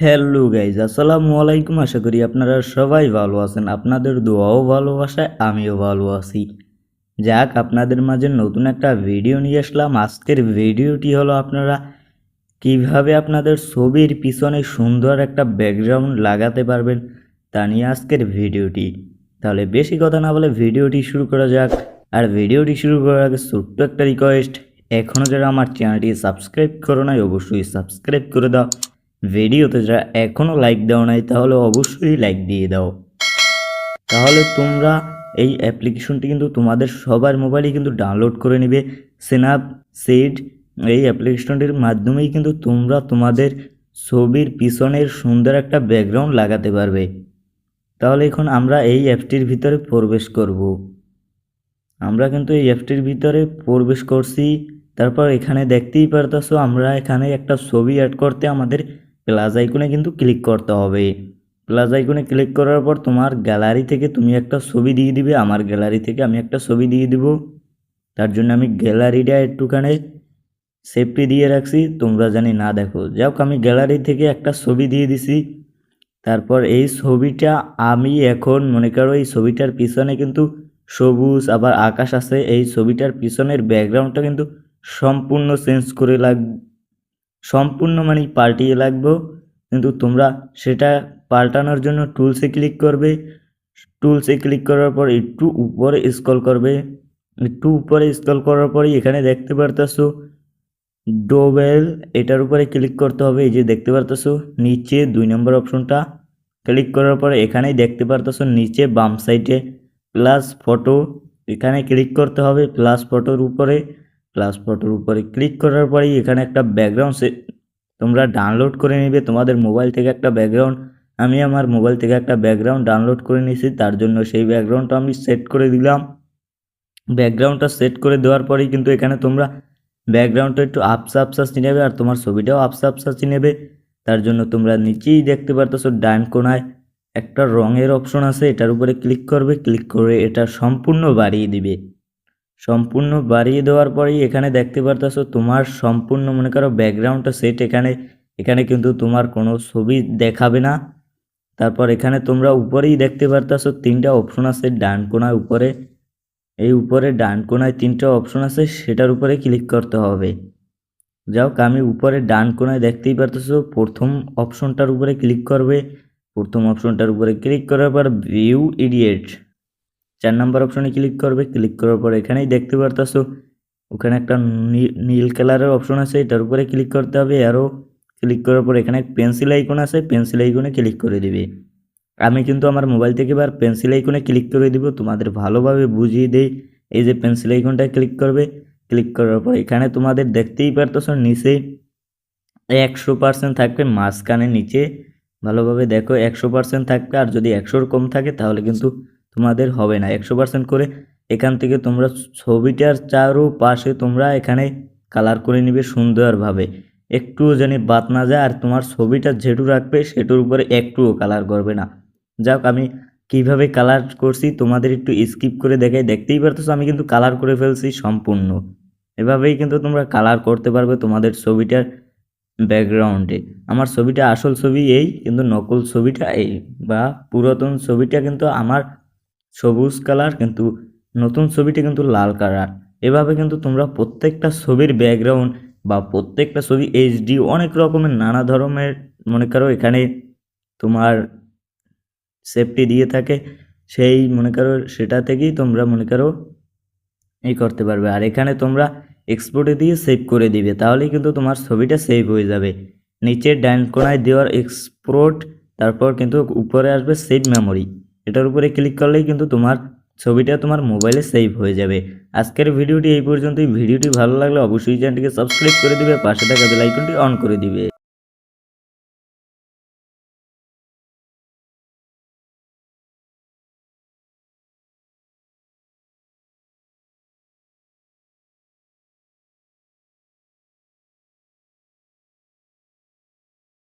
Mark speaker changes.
Speaker 1: Hello guys আসসালামু আলাইকুম আশা করি আপনারা সবাই ভালো আছেন। আপনাদের দোয়াও ভালোবাসায় আমিও ভালো আছি। যাক, আপনাদের মাঝে নতুন একটা ভিডিও নিয়ে আসলাম। আজকের ভিডিওটি হলো আপনারা কীভাবে আপনাদের ছবির পিছনে সুন্দর একটা ব্যাকগ্রাউন্ড লাগাতে পারবেন তা নিয়ে আজকের ভিডিওটি তাহলে বেশি কথা না বলে ভিডিওটি শুরু করা যাক। আর ভিডিওটি শুরু করার আগে ছোট্ট একটা রিকোয়েস্ট এখনও যারা আমার চ্যানেলটি সাবস্ক্রাইব করো নাই, অবশ্যই সাবস্ক্রাইব করে দাও। ভিডিওতে যারা এখনও লাইক দাও নাই, তাহলে অবশ্যই লাইক দিয়ে দাও। তাহলে তোমরা এই অ্যাপ্লিকেশনটি কিন্তু তোমাদের সবার মোবাইলে কিন্তু ডাউনলোড করে নেবে। সেনাপ সিড এই অ্যাপ্লিকেশনটির মাধ্যমেই কিন্তু তোমরা তোমাদের ছবির পিছনের সুন্দর একটা ব্যাকগ্রাউন্ড লাগাতে পারবে। তাহলে এখন আমরা এই অ্যাপটির ভিতরে প্রবেশ করব। আমরা কিন্তু এই অ্যাপটির ভিতরে প্রবেশ করছি। তারপর এখানে দেখতেই পারতেছো, আমরা এখানে একটা ছবি অ্যাড করতে আমাদের প্লাস আইকনে কিন্তু ক্লিক করতে হবে। প্লাস আইকনে ক্লিক করার পর তোমার গ্যালারি থেকে তুমি একটা ছবি দিয়ে দিবে, আমার গ্যালারি থেকে আমি একটা ছবি দিয়ে দিব। তার জন্য আমি গ্যালারিটা একটুখানি সেফটি দিয়ে রাখছি, তোমরা জানি না দেখো। যাক আমি গ্যালারি থেকে একটা ছবি দিয়ে দিছি। তারপর এই ছবিটা আমি এখন, মনে করো এই ছবিটার পিছনে কিন্তু সবুজ, আবার আকাশ আছে, এই ছবিটার পিছনের ব্যাকগ্রাউন্ডটা কিন্তু সম্পূর্ণ চেঞ্জ করে লাগ সম্পূর্ণ মানে পাল্টিয়ে লাগবো। কিন্তু তোমরা সেটা পাল্টানোর জন্য টুলসে ক্লিক করবে। টুলসে ক্লিক করার পর একটু উপরে স্ক্রল করবে। একটু উপরে স্ক্রল করার পরেই এখানে দেখতে পারতেছো ডোবেল এটার উপরে ক্লিক করতে হবে। এই যে দেখতে পারতেছো নিচে দুই নম্বর অপশনটা ক্লিক করার পরে এখানেই দেখতে পারতেছো নিচে বাম সাইডে প্লাস ফটো এখানে ক্লিক করতে হবে প্লাস ফটোর উপরে। প্লাস ফটোর উপরে ক্লিক করার পরেই এখানে একটা ব্যাকগ্রাউন্ড তোমরা ডাউনলোড করে নেবে। তোমাদের মোবাইল থেকে একটা ব্যাকগ্রাউন্ড আমি আমার মোবাইল থেকে একটা ব্যাকগ্রাউন্ড ডাউনলোড করে নিয়েছি, তার জন্য সেই ব্যাকগ্রাউন্ডটা আমি সেট করে দিলাম। ব্যাকগ্রাউন্ডটা সেট করে দেওয়ার পরেই কিন্তু এখানে তোমরা ব্যাকগ্রাউন্ডটা একটু আপসা আপসা চিনেবে আর তোমার ছবিটাও আপসা আপসা চিনেবে তার জন্য তোমরা নিচেই দেখতে পারতেছো ডান কোনায় একটা রঙের অপশন আছে, এটার উপরে ক্লিক করবে। ক্লিক করে এটা সম্পূর্ণ বাড়িয়ে দিবে। সম্পূর্ণ বাড়িয়ে দেওয়ার পরেই এখানে দেখতে পারতেছো তোমার সম্পূর্ণ, মনে করো, ব্যাকগ্রাউন্ডটা সেট এখানে। এখানে কিন্তু তোমার কোনো ছবি দেখাবে না। তারপর এখানে তোমরা উপরেই দেখতে পারতেছো তিনটা অপশন আছে ডান কোনায় উপরে। এই উপরে ডান কোনায় তিনটা অপশন আছে, সেটার উপরে ক্লিক করতে হবে। যাও, আমি উপরে ডান কোনায় দেখতেই পারতেছো প্রথম অপশনটার উপরে ক্লিক করবে। প্রথম অপশনটার উপরে ক্লিক করার পর ভিউ ইডিয়েট চার নাম্বার অপশনে ক্লিক করবে। ক্লিক করার পর এখানেই দেখতে পারতেছো, ওখানে একটা নীল কালারের অপশন আছে, এটার উপরে ক্লিক করতে হবে আরও ক্লিক করার পর এখানে পেন্সিল আইকন আছে পেন্সিল আইকনে ক্লিক করে দিবে। আমি কিন্তু আমার মোবাইল থেকে এবার পেন্সিল আইকনে ক্লিক করে দিব, তোমাদের ভালোভাবে বুঝিয়ে দেই, এই যে পেন্সিল আইকনটায় ক্লিক করবে। ক্লিক করার পর এখানে তোমাদের দেখতেই পারতেছো, নিচে একশো পার্সেন্ট থাকবে, মাঝখানে নিচে, ভালোভাবে দেখো একশো পার্সেন্ট থাকবে, আর যদি একশোর কম থাকে, তাহলে কিন্তু তোমাদের হবে না। একশো পার্সেন্ট করে এখান থেকে তোমরা ছবিটার চারো পাশে তোমরা এখানে কালার করে নিবে সুন্দরভাবে। একটুও যেন বাদ না যায় আর তোমার ছবিটা যেটু রাখবে সেটুর উপরে একটুও কালার করবে না। যাক, আমি কীভাবে কালার করছি তোমাদের একটু স্কিপ করে দেখাই। দেখতেই পারতেছো আমি কিন্তু কালার করে ফেলছি সম্পূর্ণ। এভাবেই কিন্তু তোমরা কালার করতে পারবে তোমাদের ছবিটার ব্যাকগ্রাউন্ডে আমার ছবিটা আসল ছবি এই, কিন্তু নকল ছবিটা এই বা পুরাতন ছবিটা কিন্তু আমার সবুজ কালার, কিন্তু নতুন ছবিটি কিন্তু লাল কালার। এভাবে কিন্তু তোমরা প্রত্যেকটা ছবির ব্যাকগ্রাউন্ড বা প্রত্যেকটা ছবি এইচডি অনেক রকমের, নানা ধরনের, মনে করো এখানে তোমার সেফটি দিয়ে থাকে, সেই মনে করো সেটা থেকেই তোমরা মনে করো এই করতে পারবে। আর এখানে তোমরা এক্সপোর্টে দিয়ে সেভ করে দিবে, তাহলেই কিন্তু তোমার ছবিটা সেভ হয়ে যাবে। নিচের ডাইন কোনায় দেওয়ার এক্সপোর্ট তারপর কিন্তু উপরে আসবে সেভ মেমোরি এটার উপরে ক্লিক করলেই কিন্তু তোমার ছবিটা তোমার মোবাইলে সেভ হয়ে যাবে। আজকের ভিডিওটি এই পর্যন্তই। ভিডিওটি ভালো লাগলে অবশ্যই চ্যানেলটিকে সাবস্ক্রাইব করে দিবে, পাশে থাকা বেল আইকনটি অন করে দিবে।